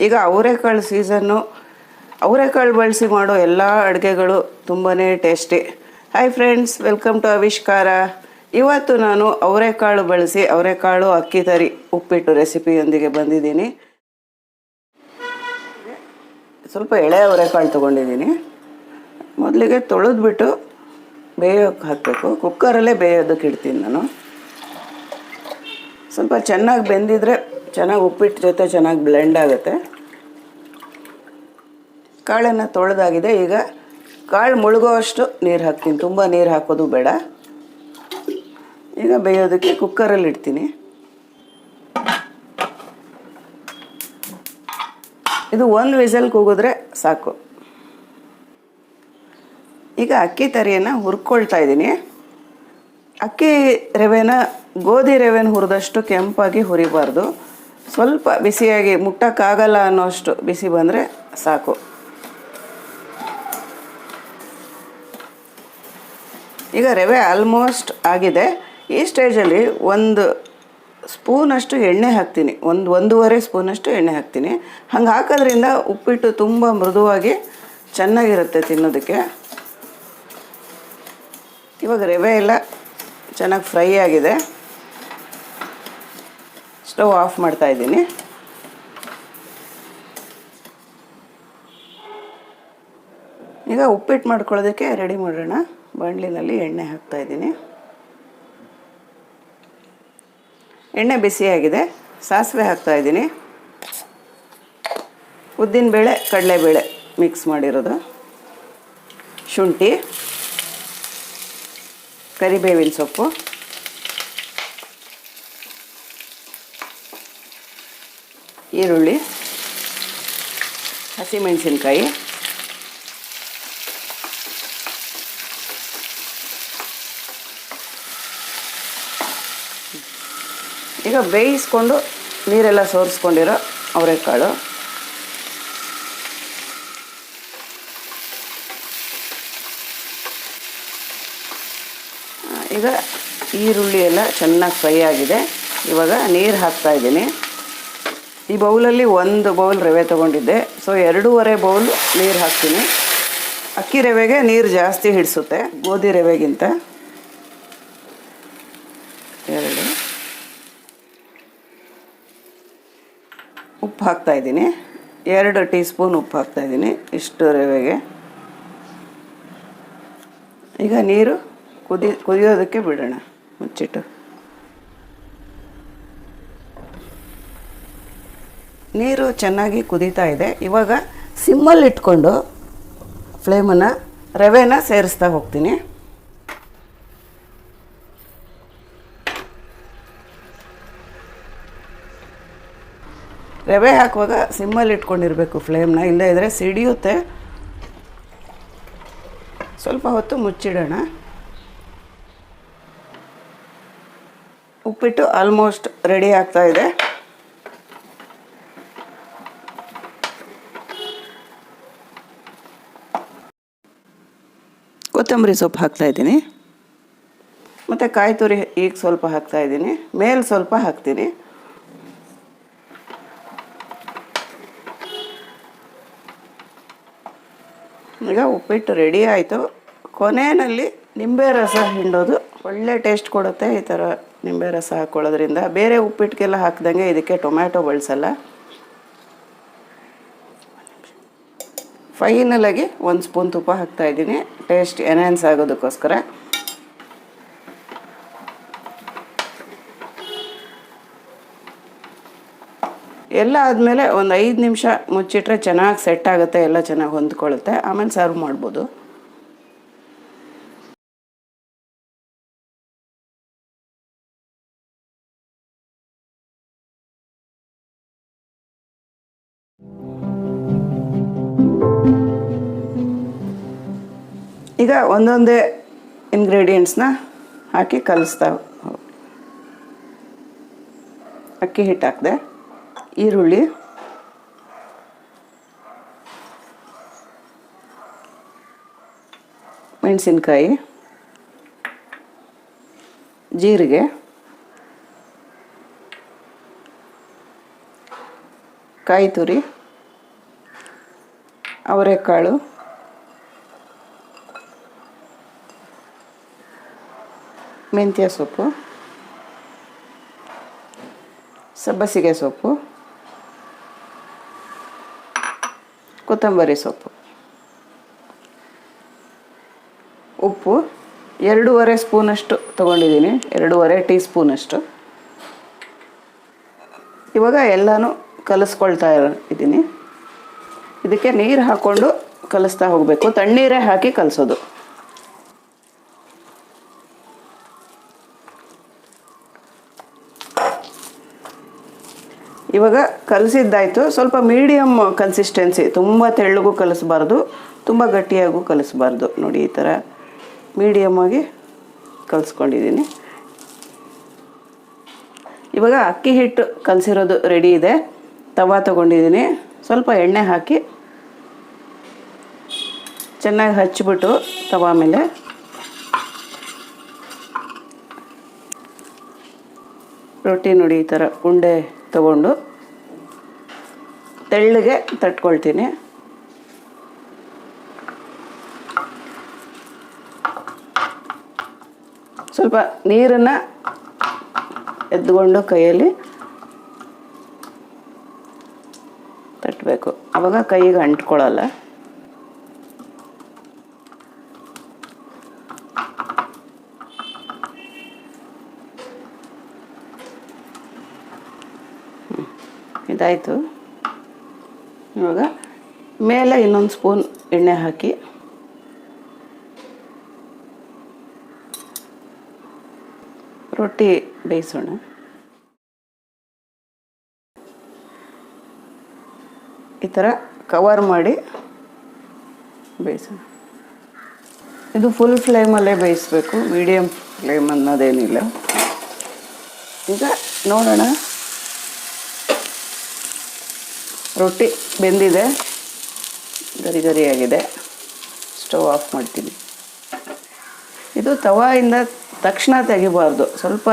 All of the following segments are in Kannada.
ಈಗ ಅವರೆಕಾಳು ಸೀಸನ್ನು, ಅವರೆಕಾಳು ಬಳಸಿ ಮಾಡೋ ಎಲ್ಲ ಅಡುಗೆಗಳು ತುಂಬಾ tasty. Hi friends welcome to Avishkar ಇವತ್ತು ನಾನು ಅವರೆಕಾಳು ಬಳಸಿ, ಅವರೆಕಾಳು ಅಕ್ಕಿ ತರಿ ಉಪ್ಪಿಟ್ಟು ರೆಸಿಪಿಯೊಂದಿಗೆ ಬಂದಿದ್ದೀನಿ. ಸ್ವಲ್ಪ ಎಳೆ ಅವರೆಕಾಳು ತೊಗೊಂಡಿದ್ದೀನಿ. ಮೊದಲಿಗೆ ತೊಳೆದ್ಬಿಟ್ಟು ಬೇಯೋಕ್ಕೆ ಹಾಕಬೇಕು. ಕುಕ್ಕರಲ್ಲೇ ಬೇಯೋದಕ್ಕೆ ಇಡ್ತೀನಿ ನಾನು. ಸ್ವಲ್ಪ ಚೆನ್ನಾಗಿ ಬೆಂದಿದ್ರೆ ಚೆನ್ನಾಗಿ ಉಪ್ಪಿಟ್ಟು ಜೊತೆ ಚೆನ್ನಾಗಿ ಬ್ಲೆಂಡ್ ಆಗುತ್ತೆ. ಕಾಳನ್ನು ತೊಳೆದಾಗಿದೆ. ಈಗ ಕಾಳು ಮುಳುಗೋ ಅಷ್ಟು ನೀರು ಹಾಕ್ತೀನಿ. ತುಂಬ ನೀರು ಹಾಕೋದು ಬೇಡ. ಈಗ ಬೇಯೋದಕ್ಕೆ ಕುಕ್ಕರಲ್ಲಿ ಇಡ್ತೀನಿ. ಇದು ಒಂದು ವಿಸಲ್ ಕೂಗಿದ್ರೆ ಸಾಕು. ಈಗ ಅಕ್ಕಿ ತರಿಯನ್ನು ಹುರ್ಕೊಳ್ತಾ ಇದ್ದೀನಿ. ಅಕ್ಕಿ ರವೆನ ಗೋಧಿ ರವೆನ ಹುರಿದಷ್ಟು ಕೆಂಪಾಗಿ ಹುರಿಬಾರ್ದು. ಸ್ವಲ್ಪ ಬಿಸಿಯಾಗಿ ಮುಟ್ಟಕ್ಕಾಗಲ್ಲ ಅನ್ನೋಷ್ಟು ಬಿಸಿ ಬಂದರೆ ಸಾಕು. ಈಗ ರವೆ ಆಲ್ಮೋಸ್ಟ್ ಆಗಿದೆ. ಈ ಸ್ಟೇಜಲ್ಲಿ ಒಂದು ಸ್ಪೂನಷ್ಟು ಎಣ್ಣೆ ಹಾಕ್ತೀನಿ. ಒಂದು ಒಂದೂವರೆ ಸ್ಪೂನಷ್ಟು ಎಣ್ಣೆ ಹಾಕ್ತೀನಿ. ಹಂಗೆ ಹಾಕೋದ್ರಿಂದ ಉಪ್ಪಿಟ್ಟು ತುಂಬ ಮೃದುವಾಗಿ ಚೆನ್ನಾಗಿರುತ್ತೆ ತಿನ್ನೋದಕ್ಕೆ. ಇವಾಗ ರವೆ ಎಲ್ಲ ಚೆನ್ನಾಗಿ ಫ್ರೈ ಆಗಿದೆ. ಸ್ಟವ್ ಆಫ್ ಮಾಡ್ತಾ ಇದ್ದೀನಿ. ಈಗ ಉಪ್ಪಿಟ್ಟು ಮಾಡ್ಕೊಳ್ಳೋದಕ್ಕೆ ರೆಡಿ ಮಾಡೋಣ. ಬಾಣಲಿನಲ್ಲಿ ಎಣ್ಣೆ ಹಾಕ್ತಾ ಇದ್ದೀನಿ. ಎಣ್ಣೆ ಬಿಸಿಯಾಗಿದೆ. ಸಾಸಿವೆ ಹಾಕ್ತಾ ಇದ್ದೀನಿ. ಉದ್ದಿನಬೇಳೆ ಕಡಲೆಬೇಳೆ ಮಿಕ್ಸ್ ಮಾಡಿರೋದು. ಶುಂಠಿ, ಕರಿಬೇವಿನ ಸೊಪ್ಪು. ಈರುಳ್ಳಿ, ಹಸಿಮೆಣಸಿನ್ಕಾಯಿ, ಈಗ ಬೇಯಿಸ್ಕೊಂಡು ನೀರೆಲ್ಲ ಸೋರಿಸ್ಕೊಂಡಿರೋ ಅವರೆಕಾಳು. ಈಗ ಈರುಳ್ಳಿ ಎಲ್ಲ ಚೆನ್ನಾಗಿ ಫ್ರೈ ಆಗಿದೆ. ಇವಾಗ ನೀರು ಹಾಕ್ತಾ ಇದ್ದೀನಿ. ಈ ಬೌಲಲ್ಲಿ ಒಂದು ಬೌಲ್ ರವೆ ತೊಗೊಂಡಿದ್ದೆ. ಸೊ ಎರಡೂವರೆ ಬೌಲ್ ನೀರು ಹಾಕ್ತೀನಿ. ಅಕ್ಕಿ ರವೆಗೆ ನೀರು ಜಾಸ್ತಿ ಹಿಡಿಸುತ್ತೆ, ಗೋಧಿ ರವೆಗಿಂತ. ಎರಡು. ಉಪ್ಪು ಹಾಕ್ತಾ ಇದ್ದೀನಿ. ಎರಡು ಟೀ ಸ್ಪೂನ್ ಉಪ್ಪು ಹಾಕ್ತಾ ಇದ್ದೀನಿ ಇಷ್ಟು ರವೆಗೆ. ಈಗ ನೀರು ಕುದಿ, ಕುದಿಯೋದಕ್ಕೆ ಬಿಡೋಣ, ಮುಚ್ಚಿಟ್ಟು. ನೀರು ಚೆನ್ನಾಗಿ ಕುದೀತಾ ಇದೆ. ಇವಾಗ ಸಿಮ್ಮಲ್ಲಿ ಇಟ್ಕೊಂಡು ಫ್ಲೇಮನ್ನು, ರವೆನ ಸೇರಿಸ್ತಾ ಹೋಗ್ತೀನಿ. ರವೆ ಹಾಕುವಾಗ ಸಿಮ್ಮಲ್ಲಿ ಇಟ್ಕೊಂಡಿರಬೇಕು ಫ್ಲೇಮ್ನ. ಇಲ್ಲದೇ ಇದ್ದರೆ ಸಿಡಿಯುತ್ತೆ. ಸ್ವಲ್ಪ ಹೊತ್ತು ಮುಚ್ಚಿಡೋಣ. ಉಪ್ಪಿಟ್ಟು ಆಲ್ಮೋಸ್ಟ್ ರೆಡಿ ಆಗ್ತಾ ಇದೆ. ಕೊತ್ತಂಬರಿ ಸೊಪ್ಪು ಹಾಕ್ತಾ ಇದ್ದೀನಿ. ಮತ್ತು ಕಾಯಿ ತುರಿ ಈಗ ಸ್ವಲ್ಪ ಹಾಕ್ತಾ ಇದ್ದೀನಿ. ಮೇಲೆ ಸ್ವಲ್ಪ ಹಾಕ್ತೀನಿ. ಈಗ ಉಪ್ಪಿಟ್ಟು ರೆಡಿ ಆಯಿತು. ಕೊನೆಯಲ್ಲಿ ನಿಂಬೆ ರಸ ಹಿಂಡೋದು. ಒಳ್ಳೆ ಟೇಸ್ಟ್ ಕೊಡುತ್ತೆ ಈ ಥರ ನಿಂಬೆ ರಸ ಹಾಕ್ಕೊಳ್ಳೋದ್ರಿಂದ. ಬೇರೆ ಉಪ್ಪಿಟ್ಟಿಗೆಲ್ಲ ಹಾಕ್ದಂಗೆ ಇದಕ್ಕೆ ಟೊಮ್ಯಾಟೊ ಬಳಸಲ್ಲ. ಫೈನಲಾಗಿ ಒಂದು ಸ್ಪೂನ್ ತುಪ್ಪ ಹಾಕ್ತಾ ಇದ್ದೀನಿ. ಟೇಸ್ಟ್ ಎನ್ಹ್ಯಾನ್ಸ್ ಆಗೋದಕ್ಕೋಸ್ಕರ. ಎಲ್ಲ ಆದಮೇಲೆ ಒಂದು ಐದು ನಿಮಿಷ ಮುಚ್ಚಿಟ್ರೆ ಚೆನ್ನಾಗಿ ಸೆಟ್ ಆಗುತ್ತೆ, ಎಲ್ಲ ಚೆನ್ನಾಗಿ ಹೊಂದ್ಕೊಳ್ಳುತ್ತೆ. ಆಮೇಲೆ ಸರ್ವ್ ಮಾಡ್ಬೋದು. ಈಗ ಒಂದೊಂದೇ ಇಂಗ್ರೀಡಿಯೆಂಟ್ಸ್ನ ಹಾಕಿ ಕಲಿಸ್ತಾ ಅಕ್ಕಿ ಹಿಟ್ಟು ಹಾಕಿದೆ ಈರುಳ್ಳಿ ಮೆಣಸಿನ್ಕಾಯಿ ಜೀರಿಗೆ ಕಾಯಿ ತುರಿ ಅವರೆಕಾಳು. ಮೆಂತ್ಯ ಸೊಪ್ಪು, ಸಬ್ಬಸಿಗೆ ಸೊಪ್ಪು, ಕೊತ್ತಂಬರಿ ಸೊಪ್ಪು, ಉಪ್ಪು, ಎರಡೂವರೆ ಸ್ಪೂನಷ್ಟು ತೊಗೊಂಡಿದ್ದೀನಿ, ಎರಡೂವರೆ ಟೀ ಸ್ಪೂನಷ್ಟು ಇವಾಗ ಎಲ್ಲನೂ ಕಲಿಸ್ಕೊಳ್ತಾ ಇದ್ದೀನಿ. ಇದಕ್ಕೆ ನೀರು ಹಾಕ್ಕೊಂಡು ಕಲಿಸ್ತಾ ಹೋಗಬೇಕು. ತಣ್ಣೀರೇ ಹಾಕಿ ಕಲಿಸೋದು. ಇವಾಗ ಕಲಸಿದ್ದಾಯಿತು. ಸ್ವಲ್ಪ ಮೀಡಿಯಮ್ ಕನ್ಸಿಸ್ಟೆನ್ಸಿ ತುಂಬ ತೆಳ್ಳಗೂ ಕಲಿಸ್ಬಾರ್ದು, ತುಂಬ ಗಟ್ಟಿಯಾಗೂ ಕಲಿಸ್ಬಾರ್ದು. ನೋಡಿ ಈ ಥರ ಮೀಡಿಯಮ್ಮಾಗಿ ಕಲಿಸ್ಕೊಂಡಿದ್ದೀನಿ. ಇವಾಗ ಅಕ್ಕಿ ಹಿಟ್ಟು ಕಲಸಿರೋದು ರೆಡಿ ಇದೆ. ತವಾ ತೊಗೊಂಡಿದ್ದೀನಿ. ಸ್ವಲ್ಪ ಎಣ್ಣೆ ಹಾಕಿ ಚೆನ್ನಾಗಿ ಹಚ್ಚಿಬಿಟ್ಟು ತವಾ ಮೇಲೆ. ರೊಟ್ಟಿ ನೋಡಿ ಈ ಥರ ಉಂಡೆ ತಗೊಂಡು ತೆಳ್ಳಗೆ ತಟ್ಕೊಳ್ತೀನಿ. ಸ್ವಲ್ಪ ನೀರನ್ನು ಎದ್ದುಕೊಂಡು ಕೈಯಲ್ಲಿ ತಟ್ಟಬೇಕು. ಆವಾಗ ಕೈಗೆ ಅಂಟ್ಕೊಳ್ಳಲ್ಲ. ಇದಾಯಿತು. ಇವಾಗ ಮೇಲೆ ಇನ್ನೊಂದು ಸ್ಪೂನ್ ಎಣ್ಣೆ ಹಾಕಿ. ರೊಟ್ಟಿ ಬೇಯಿಸೋಣ. ಈ ಥರ ಕವರ್ ಮಾಡಿ ಬೇಯಿಸೋಣ. ಇದು ಫುಲ್ ಫ್ಲೇಮಲ್ಲೇ ಬೇಯಿಸ್ಬೇಕು. ಮೀಡಿಯಮ್ ಫ್ಲೇಮ್ ಅನ್ನೋದೇನಿಲ್ಲ. ಈಗ ನೋಡೋಣ. ರೊಟ್ಟಿ ಬೆಂದಿದೆ. ಗರಿ ಗರಿಯಾಗಿದೆ. ಸ್ಟವ್ ಆಫ್ ಮಾಡ್ತೀನಿ. ಇದು ತವಾಯಿಂದ ತಕ್ಷಣ ತೆಗಿಬಾರ್ದು. ಸ್ವಲ್ಪ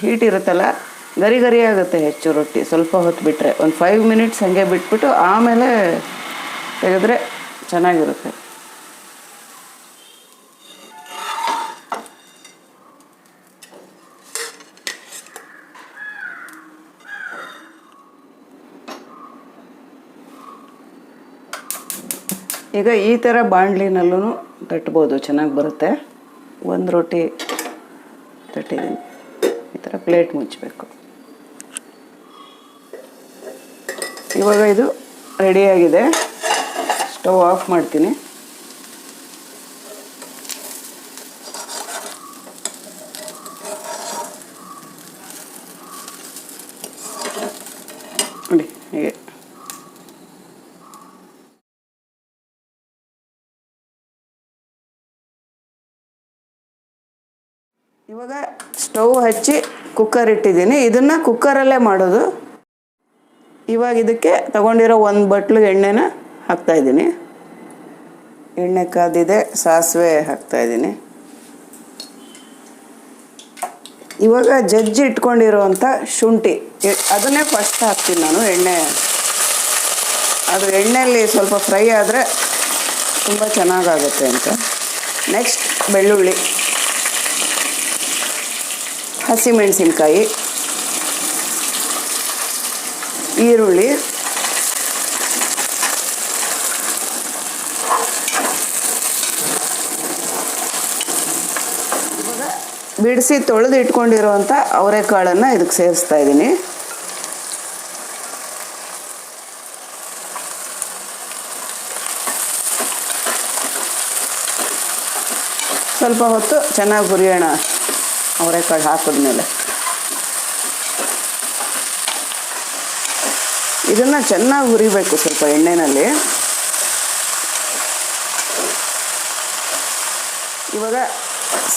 ಹೀಟ್ ಇರುತ್ತಲ್ಲ, ಗರಿ ಗರಿ ಆಗುತ್ತೆ ಹೆಚ್ಚು ರೊಟ್ಟಿ. ಸ್ವಲ್ಪ ಹೊತ್ತು ಬಿಟ್ಟರೆ ಒಂದು ಫೈವ್ ಮಿನಿಟ್ಸ್ ಹಾಗೆ ಬಿಟ್ಬಿಟ್ಟು ಆಮೇಲೆ ತೆಗೆದ್ರೆ ಚೆನ್ನಾಗಿರುತ್ತೆ. ಈಗ ಈ ಥರ ಬಾಣಲಿನಲ್ಲೂ ತಟ್ಬೋದು, ಚೆನ್ನಾಗಿ ಬರುತ್ತೆ. ಒಂದು ರೊಟ್ಟಿ ತಟ್ಟಿದ್ದೀನಿ. ಈ ಥರ ಪ್ಲೇಟ್ ಮುಚ್ಚಬೇಕು ಇವಾಗ ಇದು ರೆಡಿಯಾಗಿದೆ ಸ್ಟವ್ ಆಫ್ ಮಾಡ್ತೀನಿ ನೋಡಿ ಹೀಗೆ ಇವಾಗ ಸ್ಟವ್ ಹಚ್ಚಿ ಕುಕ್ಕರ್ ಇಟ್ಟಿದ್ದೀನಿ. ಇದನ್ನು ಕುಕ್ಕರಲ್ಲೇ ಮಾಡೋದು. ಇವಾಗ ಇದಕ್ಕೆ ತಗೊಂಡಿರೋ ಒಂದು ಬಟ್ಲು ಎಣ್ಣೆನ ಹಾಕ್ತಾಯಿದ್ದೀನಿ ಎಣ್ಣೆ ಕಾದಿದೆ, ಸಾಸಿವೆ ಹಾಕ್ತಾಯಿದ್ದೀನಿ ಇವಾಗ ಜಜ್ಜಿ ಇಟ್ಕೊಂಡಿರೋವಂಥ ಶುಂಠಿ ಅದನ್ನೇ ಫಸ್ಟ್ ಹಾಕ್ತೀನಿ ನಾನು ಎಣ್ಣೆ. ಅದು ಎಣ್ಣೆಯಲ್ಲಿ ಸ್ವಲ್ಪ ಫ್ರೈ ಆದರೆ ತುಂಬ ಚೆನ್ನಾಗಾಗುತ್ತೆ ಅಂತ. ನೆಕ್ಸ್ಟ್ ಬೆಳ್ಳುಳ್ಳಿ. ಹಸಿಮೆಣಸಿನ್ಕಾಯಿ ಈರುಳ್ಳಿ ಬಿಡಿಸಿ ತೊಳೆದು ಇಟ್ಕೊಂಡಿರುವಂಥ ಅವರೆಕಾಳನ್ನು ಇದಕ್ಕೆ ಸೇರಿಸ್ತಾ ಇದ್ದೀನಿ. ಸ್ವಲ್ಪ ಹೊತ್ತು ಚೆನ್ನಾಗಿ ಹುರಿಯೋಣ. ಅವರೆಕಾಳು ಹಾಕಿದ್ಮೇಲೆ. ಇದನ್ನು ಚೆನ್ನಾಗಿ ಹುರಿಬೇಕು ಸ್ವಲ್ಪ ಎಣ್ಣೆಯಲ್ಲಿ ಇವಾಗ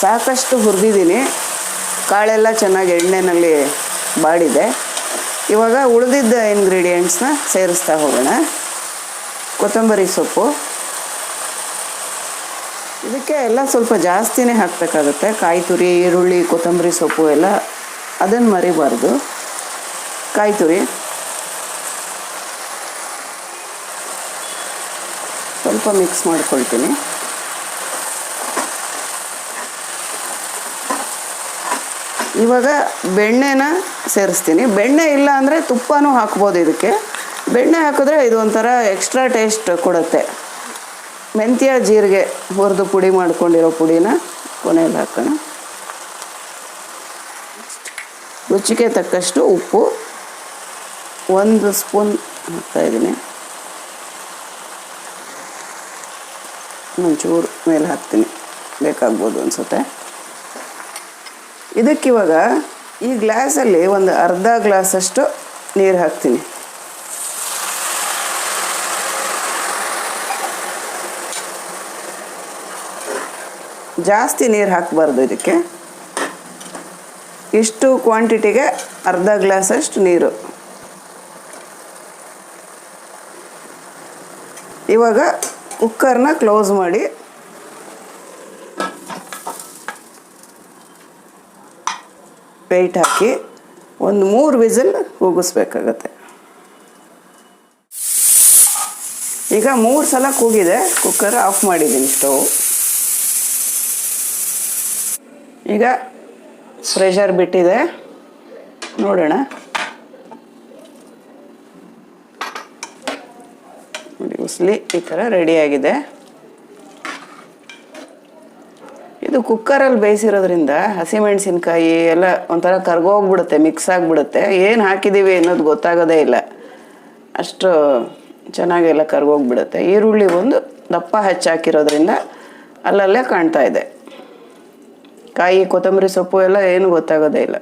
ಸಾಕಷ್ಟು ಹುರಿದಿದ್ದೀನಿ. ಕಾಳೆಲ್ಲ ಚೆನ್ನಾಗಿ ಎಣ್ಣೆಯಲ್ಲಿ ಬಾಡಿದೆ. ಇವಾಗ ಉಳಿದಿದ್ದ ಇಂಗ್ರೀಡಿಯೆಂಟ್ಸ್ನ ಸೇರಿಸ್ತಾ ಹೋಗೋಣ. ಕೊತ್ತಂಬರಿ ಸೊಪ್ಪು. ಇದಕ್ಕೆ ಎಲ್ಲ ಸ್ವಲ್ಪ ಜಾಸ್ತಿನೇ ಹಾಕಬೇಕಾಗುತ್ತೆ. ಕಾಯಿ ತುರಿ, ಈರುಳ್ಳಿ, ಕೊತ್ತಂಬರಿ ಸೊಪ್ಪು ಎಲ್ಲ ಅದನ್ನು ಮರಿಬಾರ್ದು. ಕಾಯಿ ತುರಿ. ಸ್ವಲ್ಪ ಮಿಕ್ಸ್ ಮಾಡ್ಕೊಳ್ತೀನಿ. ಇವಾಗ ಬೆಣ್ಣೆನ ಸೇರಿಸ್ತೀನಿ. ಬೆಣ್ಣೆ ಇಲ್ಲ ಅಂದರೆ ತುಪ್ಪನೂ ಹಾಕ್ಬೋದು ಇದಕ್ಕೆ. ಬೆಣ್ಣೆ ಹಾಕಿದ್ರೆ ಇದು ಒಂಥರ ಎಕ್ಸ್ಟ್ರಾ ಟೇಸ್ಟ್ ಕೊಡುತ್ತೆ. ಮೆಂತ್ಯ ಜೀರಿಗೆ ಹುರಿದು ಪುಡಿ ಮಾಡ್ಕೊಂಡಿರೋ ಪುಡಿನ ಕೊನೆಯಲ್ಲಿ ಹಾಕೋಣ. ರುಚಿಗೆ ತಕ್ಕಷ್ಟು ಉಪ್ಪು. ಒಂದು ಸ್ಪೂನ್ ಹಾಕ್ತಾಯಿದ್ದೀನಿ ಒಂಚೂರು ಮೇಲೆ ಹಾಕ್ತೀನಿ. ಬೇಕಾಗ್ಬೋದು ಅನಿಸುತ್ತೆ. ಇದಕ್ಕಿವಾಗ ಈ ಗ್ಲಾಸಲ್ಲಿ ಒಂದು ಅರ್ಧ ಗ್ಲಾಸಷ್ಟು ನೀರು ಹಾಕ್ತೀನಿ. ಜಾಸ್ತಿ ನೀರು ಹಾಕಬಾರ್ದು ಇದಕ್ಕೆ. ಇಷ್ಟು ಕ್ವಾಂಟಿಟಿಗೆ ಅರ್ಧ ಗ್ಲಾಸಷ್ಟು ನೀರು. ಇವಾಗ ಕುಕ್ಕರ್ನ ಕ್ಲೋಸ್ ಮಾಡಿ. ಪೇಟ್ ಹಾಕಿ ಒಂದು ಮೂರು ವಿಸಿಲ್ ಕೂಗಿಸ್ಬೇಕಾಗತ್ತೆ. ಈಗ ಮೂರು ಸಲ ಕೂಗಿದೆ ಕುಕ್ಕರ್ ಆಫ್ ಮಾಡಿದ್ದೀನಿ ಸ್ಟವ್. ಈಗ ಪ್ರೆಷರ್ ಬಿಟ್ಟಿದೆ. ನೋಡೋಣ. ನೋಡಿ, ಉಸ್ಲಿ ಈ ಥರ ರೆಡಿಯಾಗಿದೆ ಇದು ಕುಕ್ಕರಲ್ಲಿ ಬೇಯಿಸಿರೋದ್ರಿಂದ ಹಸಿಮೆಣಸಿನ್ಕಾಯಿ ಎಲ್ಲ ಒಂಥರ ಕರ್ಗೋಗ್ಬಿಡುತ್ತೆ ಮಿಕ್ಸ್ ಆಗಿಬಿಡುತ್ತೆ. ಏನು ಹಾಕಿದ್ದೀವಿ ಅನ್ನೋದು ಗೊತ್ತಾಗೋದೇ ಇಲ್ಲ. ಅಷ್ಟು ಚೆನ್ನಾಗೆಲ್ಲ ಕರ್ಗೋಗ್ಬಿಡುತ್ತೆ ಈರುಳ್ಳಿ ಒಂದು ದಪ್ಪ ಹೆಚ್ಚಾಕಿರೋದ್ರಿಂದ ಅಲ್ಲಲ್ಲೇ ಕಾಣ್ತಾ ಇದೆ. ಕಾಯಿ ಕೊತ್ತಂಬರಿ ಸೊಪ್ಪು ಎಲ್ಲ ಏನು ಗೊತ್ತಾಗೋದೇ ಇಲ್ಲ.